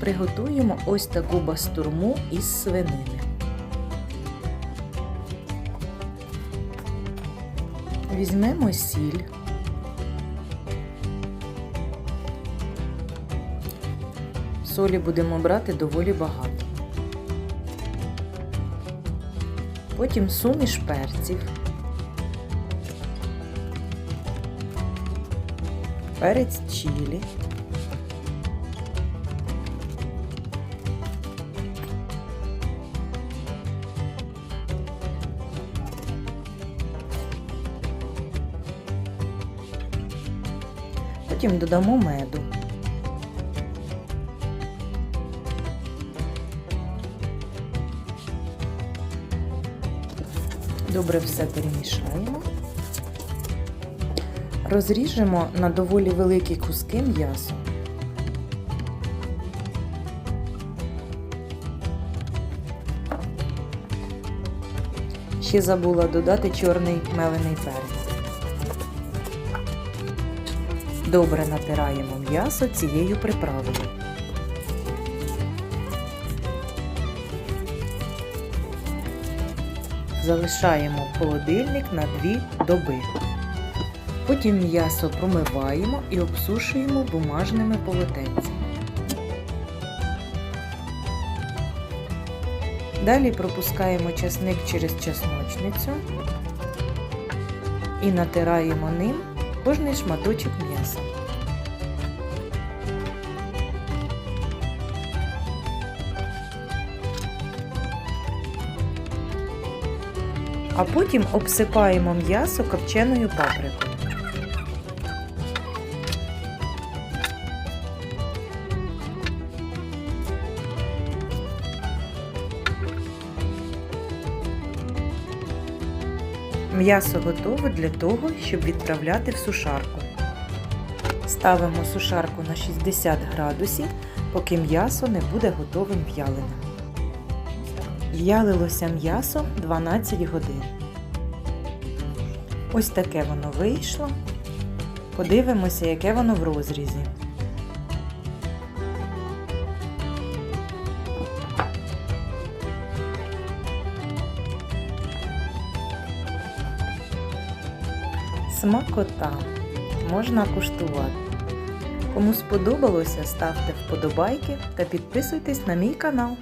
приготуємо ось таку бастурму із свинини. Візьмемо сіль. Солі будемо брати доволі багато. Потім суміш перців. Перець чилі. Потім додамо меду. Добре все перемішаємо. Розріжемо на доволі великі куски м'ясо. Ще забула додати чорний мелений перець. Добре натираємо м'ясо цією приправою. Залишаємо в холодильник на 2 доби. Потім м'ясо промиваємо і обсушуємо бумажними полотенцями. Далі пропускаємо часник через чесночницю і натираємо ним кожний шматочок м'яса. А потім обсипаємо м'ясо копченою паприкою. М'ясо готове для того, щоб відправляти в сушарку. Ставимо сушарку на 60 градусів, поки м'ясо не буде готовим в'яленим. В'ялилося м'ясо 12 годин. Ось таке воно вийшло. Подивимося, яке воно в розрізі. Смакота. Можна куштувати. Кому сподобалося, ставте вподобайки та підписуйтесь на мій канал.